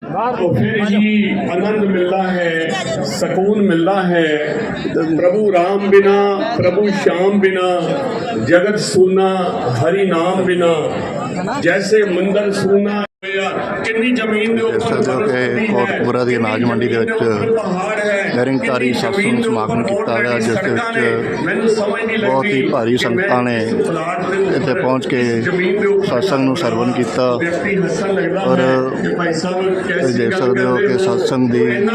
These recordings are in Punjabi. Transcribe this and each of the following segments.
تو پھر ہی آنند ملا ہے، سکون ملا ہے۔ پربو رام بنا، پربھو شام بنا، جگت سونا، ہری نام بنا۔ جیسے مندر سونا ਕਿੰਨੀ ਜ਼ਮੀਨ ਦੇ ਸਕਦੇ ਹੋ ਕਿ ਕੋਟਕਪੂਰਾ ਦੀ ਅਨਾਜ ਮੰਡੀ ਦੇ ਵਿੱਚ ਨਿਰੰਕਾਰੀ ਸਤਸੰਗ ਸਮਾਗਮ ਕੀਤਾ ਗਿਆ ਜਿਸ ਦੇ ਵਿੱਚ ਬਹੁਤ ਹੀ ਭਾਰੀ ਸੰਗਤਾਂ ਨੇ ਇੱਥੇ ਪਹੁੰਚ ਕੇ ਸਤਸੰਗ ਨੂੰ ਸਰਵਨ ਕੀਤਾ। ਔਰ ਦੇਖ ਸਕਦੇ ਹੋ ਕਿ ਸਤਸੰਗ ਦੀ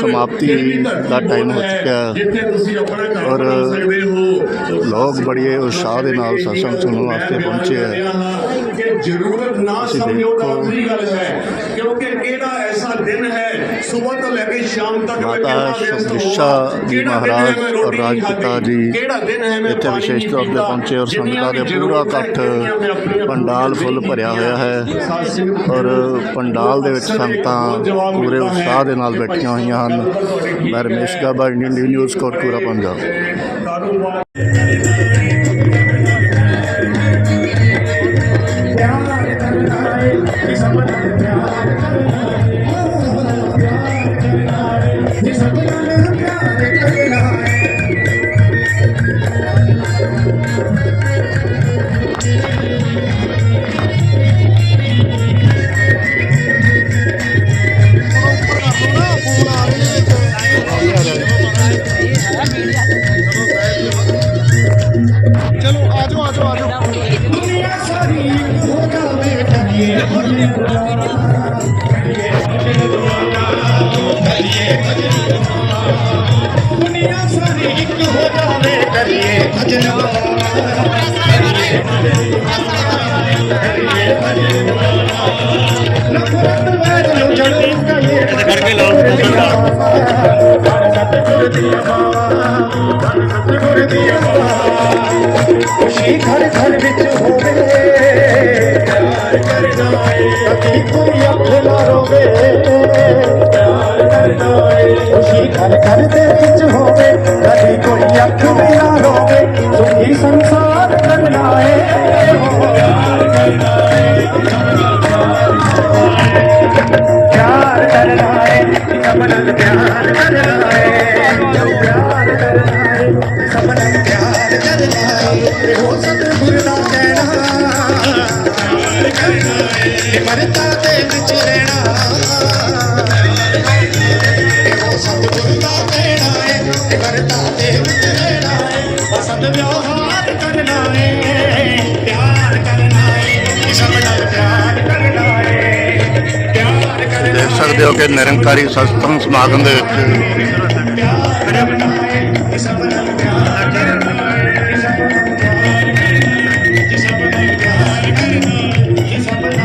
ਸਮਾਪਤੀ ਦਾ ਟਾਈਮ ਹੋ ਚੁੱਕਿਆ। ਹੈ ਔਰ ਹੋ ਲੋਕ ਬੜੀ ਉਤਸ਼ਾਹ ਦੇ ਨਾਲ ਸਤਸੰਗ ਸੁਣਨ ਵਾਸਤੇ ਪਹੁੰਚੇ ਹੈ ਕਿ ਜ਼ਰੂਰਤ ਨਾ ਸਮਝੋ ਤਾਂ ਗੱਲ ਹੈ। ਕਿਉਂਕਿ ਕਿਹੜਾ ਐਸਾ ਦਿਨ ਹੈ ਸਵੇਰ ਤੋਂ ਲੈ ਕੇ ਸ਼ਾਮ ਤੱਕ ਮੈਂ ਮਾਤਾ ਹੋਵਾਂ, ਜੀ ਮਹਾਰਾਜ ਔਰ ਨਹੀਂ ਰਾਜਪਿਤਾ ਜੀ ਕਿਹੜਾ ਦਿਨ ਹੈ ਮੈਂ ਇੱਥੇ ਵਿਸ਼ੇਸ਼ ਤੌਰ ਤੇ ਪਹੁੰਚੇ ਔਰ ਸੰਗਤਾਂ ਦੇ ਪੂਰਾ ਇਕੱਠ ਪੰਡਾਲ ਫੁੱਲ ਭਰਿਆ ਹੋਇਆ ਹੈ। ਔਰ ਪੰਡਾਲ ਦੇ ਵਿੱਚ ਸੰਗਤਾਂ ਪੂਰੇ ਉਤਸ਼ਾਹ ਦੇ ਨਾਲ ਬੈਠੀਆਂ ਹੋਈਆਂ ਹਨ। ਮੈਂ ਰਮੇਸ਼ ਗਾਬਾ ਇੰਡੀਅਨ ਨਿਊਜ਼ ਕੋਟਕਪੂਰਾ ਪੰਜਾਬ। ਖੁਸ਼ੀ ਘਰ ਘਰ ਵਿੱਚ ਹੋਵੇ ਪਿਆਰ ਕਰਨਾ ਏ ਕਦੀ ਕੋਈ ਅੱਖ ਨਾ ਰੋਵੇ ਪਿਆਰ ਕਰਨਾ ਏ ਖੁਸ਼ੀ ਘਰ ਘਰ ਦੇ ਵਿੱਚ ਹੋਵੇ ਕਦੀ ਕਰਨਾ ਏ ਸਭ ਨਾਲ ਪਿਆਰ ਕਰਨਾ ਏ ਪਿਆਰ ਕਰਨਾ ਏ ਸਭ ਨਾਲ ਪਿਆਰ ਕਰਨਾ ਏ ਹੋ ਸਤਿਗੁਰ ਦਾ ਕਹਿਣਾ ਪਿਆਰ ਸਕਦੇ ਹੋ ਕਿ ਨਿਰੰਕਾਰੀ ਸਤਸੰਗ ਸਮਾਗਮ ਦੇ ਵਿੱਚ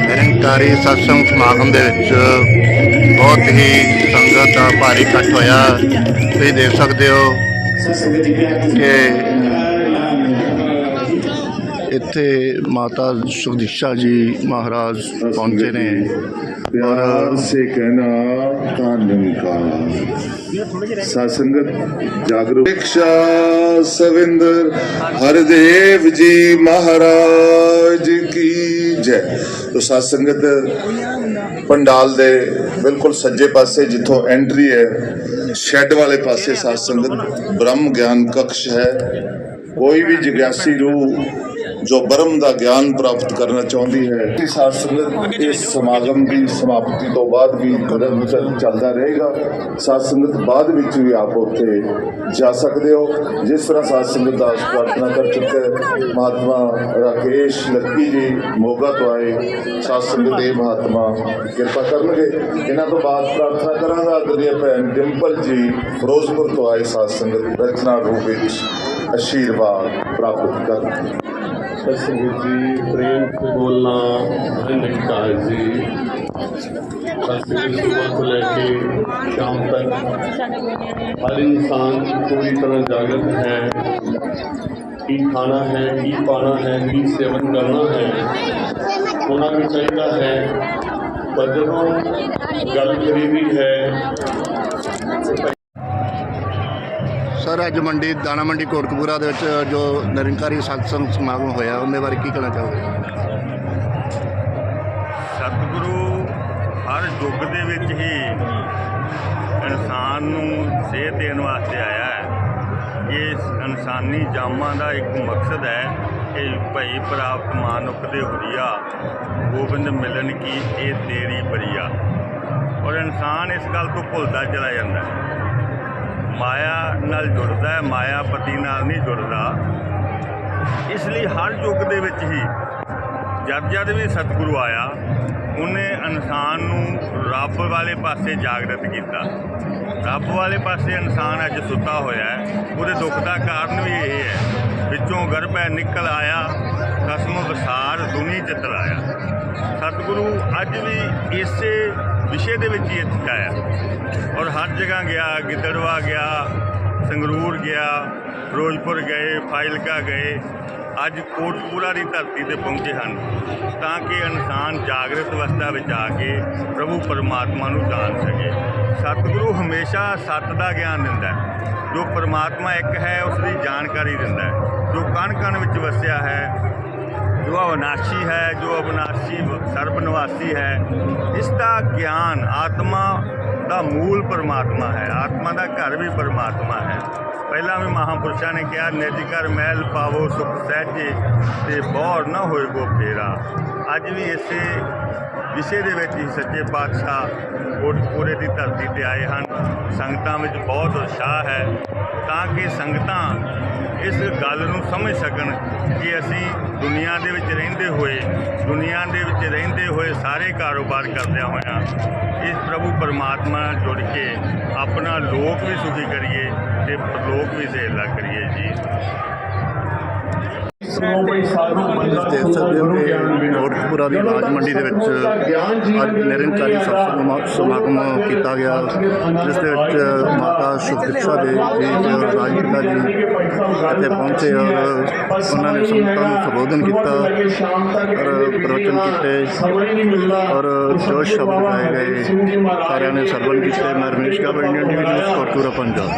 ਨਿਰੰਕਾਰੀ ਸਤਸੰਗ ਸਮਾਗਮ ਦੇ ਵਿੱਚ ਬਹੁਤ ਹੀ ਸੰਗਤ ਦਾ ਭਾਰੀ ਇਕੱਠ ਹੋਇਆ। ਤੁਸੀਂ ਦੇਖ ਸਕਦੇ ਹੋ ਕਿ ਇੱਥੇ ਮਾਤਾ ਸੁਖਦਿਸ਼ਾ ਜੀ ਮਹਾਰਾਜ ਪਹੁੰਚੇ ਨੇ। ਔਰ ਸੇ ਕਹਿਣਾ ਤਾਂ ਸਤ ਸੰਗਤ ਜਾਗਰੂਕ। ਸਿੱਖਸ਼ਾ ਸਵਿੰਦਰ, ਹਰਦੇਵ ਜੀ ਮਹਾਰਾਜ ਕੀ ਜੈ। ਤੋ ਸਾਸੰਗਤ ਪੰਡਾਲ ਦੇ ਬਿਲਕੁਲ ਸੱਜੇ ਪਾਸੇ ਜਿੱਥੋਂ ਐਂਟਰੀ ਹੈ, ਸ਼ੈੱਡ ਵਾਲੇ ਪਾਸੇ ਸਾਧ ਸੰਗਤ ਬ੍ਰਹਮ ਗਿਆਨ ਕਕਸ਼ ਹੈ। ਕੋਈ ਵੀ ਜਗਿਆਸੀ ਰੂਹ ਜੋ ਬ੍ਰਹਮ ਦਾ ਗਿਆਨ ਪ੍ਰਾਪਤ ਕਰਨਾ ਚਾਹੁੰਦੀ ਹੈ। ਇਸ ਸਾਧ ਸੰਗਤ ਇਸ ਸਮਾਗਮ ਦੀ ਸਮਾਪਤੀ ਤੋਂ ਬਾਅਦ ਵੀ ਨਿਰੰਤਰ ਚੱਲਦਾ ਰਹੇਗਾ। ਸਾਧ ਸੰਗਤ ਬਾਅਦ ਵਿੱਚ ਵੀ ਆਪ ਉੱਥੇ ਜਾ ਸਕਦੇ ਹੋ। ਜਿਸ ਤਰ੍ਹਾਂ ਸਾਧ ਸੰਗਤ ਦਾਸ ਪ੍ਰਾਰਥਨਾ ਕਰ ਚੁੱਕੇ ਮਹਾਤਮਾ ਰਾਕੇਸ਼ ਲੱਕੀ ਜੀ ਮੋਗਾ ਤੋਂ ਆਏ। ਸਾਧ ਸੰਗਤ ਦੇ ਮਹਾਤਮਾ ਕਿਰਪਾ ਕਰਨਗੇ। ਇਹਨਾਂ ਤੋਂ ਬਾਅਦ ਪ੍ਰਾਰਥਨਾ ਕਰਾਂਗਾ। ਦਰਿਆ ਭੈਣ ਡਿੰਪਲ ਜੀ ਫਿਰੋਜ਼ਪੁਰ ਤੋਂ ਆਏ ਸਾਧ ਸੰਗਤ ਰਚਨਾ ਰੂਪ ਵਿੱਚ। ਅਸ਼ੀਰਵਾਦ ਪ੍ਰਾਪਤ ਕਰਨ ਸਤਿਗੁਰੂ ਜੀ, ਪ੍ਰੇਮ ਤੇ ਬੋਲਣਾ ਹਰਿੰਦਰ ਕਾਜ ਜੀ। ਸਤਿਗੁਰੂ ਸੁਬਾ ਤੋਂ ਲੈ ਕੇ ਸ਼ਾਮ ਤੱਕ। ਹਰ ਇਨਸਾਨ ਪੂਰੀ ਤਰ੍ਹਾਂ ਜਾਗਰ ਹੈ। ਕੀ ਖਾਣਾ ਹੈ ਇਹ ਪਾਣਾ ਹੈ, ਕੀ ਸੇਵਨ ਕਰਨਾ ਹੈ ਉਹਨਾਂ ਨੂੰ ਚਾਹੀਦਾ ਹੈ। ਪਰ ਜਦੋਂ ਗੱਲ ਕਰੀ ਵੀ ਹੈ ਸਰ, ਅੱਜ ਮੰਡੀ, ਦਾਣਾ ਮੰਡੀ ਕੋਟਕਪੂਰਾ ਦੇ ਵਿੱਚ ਜੋ ਨਿਰੰਕਾਰੀ ਸਤਸੰਗ ਸਮਾਗਮ ਹੋਇਆ, ਉਹਦੇ ਬਾਰੇ ਕੀ ਕਹਿਣਾ ਚਾਹੋਗੇ? ਸਤਿਗੁਰੂ ਹਰ ਯੁੱਗ ਦੇ ਵਿੱਚ ਹੀ ਇਨਸਾਨ ਨੂੰ ਸੇਧ ਦੇਣ ਵਾਸਤੇ ਆਇਆ ਹੈ। ਇਹ ਇਨਸਾਨੀ ਜਾਮਾਂ ਦਾ ਇੱਕ ਮਕਸਦ ਹੈ ਕਿ ਭਈ ਪ੍ਰਾਪਤ ਮਾਨੁਖ ਦੇ ਹੁਰੀਆ, ਗੋਬਿੰਦ ਮਿਲਣ ਕੀ ਇਹ ਤੇਰੀ ਬਰੀਆ। ਔਰ ਇਨਸਾਨ ਇਸ ਗੱਲ ਤੋਂ ਭੁੱਲਦਾ ਚਲਾ ਜਾਂਦਾ ਹੈ। ਮਾਇਆ ਨਾਲ ਜੁੜਦਾ ਹੈ, ਮਾਇਆਪਤੀ ਨਾਲ ਨਹੀਂ ਜੁੜਦਾ। ਇਸ ਲਈ ਹਰ ਯੁੱਗ ਦੇ ਵਿੱਚ ਹੀ ਜਦ ਜਦ ਵੀ ਸਤਿਗੁਰੂ ਆਇਆ, ਉਹਨੇ ਇਨਸਾਨ ਨੂੰ ਰੱਬ ਵਾਲੇ ਪਾਸੇ ਜਾਗਰਤ ਕੀਤਾ। ਰੱਬ ਵਾਲੇ ਪਾਸੇ ਇਨਸਾਨ ਅੱਜ ਸੁੱਤਾ ਹੋਇਆ ਹੈ। ਉਹਦੇ ਦੁੱਖ ਦਾ ਕਾਰਨ ਵੀ ਇਹ ਹੈ, ਵਿੱਚੋਂ ਗਰਭੈ ਨਿਕਲ ਆਇਆ ਕਸਮ ਵਿਸਾਰ, ਦੁਨੀ ਚਿਤ ਲਾਇਆ ਸਤਿਗੁਰੂ ਅੱਜ ਵੀ ਇਸੇ ਵਿਸ਼ੇ ਦੇ ਵਿੱਚ ਹੀ ਇੱਥੇ ਆਇਆ। ਔਰ ਹਰ ਜਗ੍ਹਾ ਗਿਆ, ਗਿੱਦੜਵਾ ਗਿਆ, ਸੰਗਰੂਰ ਗਿਆ, ਫਿਰੋਜ਼ਪੁਰ ਗਏ ਫਾਇਲਕਾ ਗਏ, ਅੱਜ ਕੋਟਪੂਰਾ ਦੀ ਧਰਤੀ ਤੇ ਪਹੁੰਚੇ ਹਨ। ਤਾਂ ਕਿ ਇਨਸਾਨ ਜਾਗਰਤ ਅਵਸਥਾ ਵਿੱਚ ਆ ਕੇ ਪ੍ਰਭੂ ਪਰਮਾਤਮਾ ਨੂੰ ਜਾਣ ਸਕੇ। ਸਤਿਗੁਰੂ ਹਮੇਸ਼ਾ ਸੱਤ ਦਾ ਗਿਆਨ ਦਿੰਦਾ ਹੈ। ਜੋ ਪਰਮਾਤਮਾ ਇੱਕ ਹੈ, ਉਸ ਦੀ ਜਾਣਕਾਰੀ ਦਿੰਦਾ ਹੈ। ਜੋ ਕਣ ਕਣ ਵਿੱਚ ਵਸਿਆ ਹੈ ਜੋ ਅਵਨਾਸ਼ੀ ਹੈ, ਜੋ ਅਵਨਾਸ਼ੀ ਸਰਬ ਹੈ, ਇਸ ਦਾ ਗਿਆਨ ਆਤਮਾ ਦਾ ਮੂਲ ਪਰਮਾਤਮਾ ਹੈ। ਆਤਮਾ ਦਾ ਘਰ ਵੀ ਪਰਮਾਤਮਾ ਹੈ। ਪਹਿਲਾਂ ਵੀ ਮਹਾਪੁਰਸ਼ਾਂ ਨੇ ਕਿਹਾ ਨਿਜ ਮਹਿਲ ਪਾਵੋ, ਸੁਖ ਸਹਿਜੇ ਤੇ ਬੌੜ ਨਾ ਹੋਏਗੋ ਫੇਰਾ। ਅੱਜ ਵੀ ਇਸੇ ਵਿਸ਼ੇ ਦੇ ਵਿੱਚ ਹੀ ਸੱਚੇ ਪਾਤਸ਼ਾਹ ਕੋਟਪੂਰੇ ਦੀ ਧਰਤੀ ਤੇ ਆਏ ਹਨ। ਸੰਗਤਾਂ ਵਿੱਚ ਬਹੁਤ ਉਤਸ਼ਾਹ ਹੈ, ਤਾਂ ਕਿ ਸੰਗਤਾਂ ਇਸ ਗੱਲ ਨੂੰ ਸਮਝ ਸਕਣ ਕਿ ਅਸੀਂ ਦੁਨੀਆ ਦੇ ਵਿੱਚ ਰਹਿੰਦੇ ਹੋਏ, ਦੁਨੀਆ ਦੇ ਵਿੱਚ ਰਹਿੰਦੇ ਹੋਏ ਸਾਰੇ ਕਾਰੋਬਾਰ ਕਰਦਿਆਂ ਹੋਇਆਂ ਇਸ ਪ੍ਰਭੂ ਪਰਮਾਤਮਾ ਨਾਲ ਜੁੜ ਕੇ ਆਪਣਾ ਲੋਕ ਵੀ ਸੁਖੀ ਕਰੀਏ ਤੇ ਪਰਲੋਕ ਵੀ ਸੇਲਾ ਕਰੀਏ ਜੀ। ਦੇਖ ਸਕਦੇ ਹੋ ਕਿ ਦੀ ਅਨਾਜ ਮੰਡੀ ਦੇ ਵਿੱਚ ਅੱਜ ਨਿਰੰਕਾਰੀ ਸਮਾਗਮ ਕੀਤਾ ਗਿਆ, ਜਿਸ ਦੇ ਵਿੱਚ ਮਾਤਾ ਸੁਖਿਕਸ਼ਾ ਦੇ ਜੀ ਤੇ ਔਰ ਜੀ ਇੱਥੇ ਪਹੁੰਚੇ ਔਰ ਉਹਨਾਂ ਨੇ ਸੰਗਤਾਂ ਨੂੰ ਸੰਬੋਧਨ ਕੀਤਾ, ਔਰ ਪ੍ਰਵਚਨ ਕੀਤੇ, ਔਰ ਜੋ ਸ਼ਬਦ ਗਾਏ ਗਏ। ਸਾਰਿਆਂ ਨੇ ਸਰਵਨ ਕੀਤੇ। ਮੈਂ Ramesh Kabal Indian TV news Kotkapura Punjab.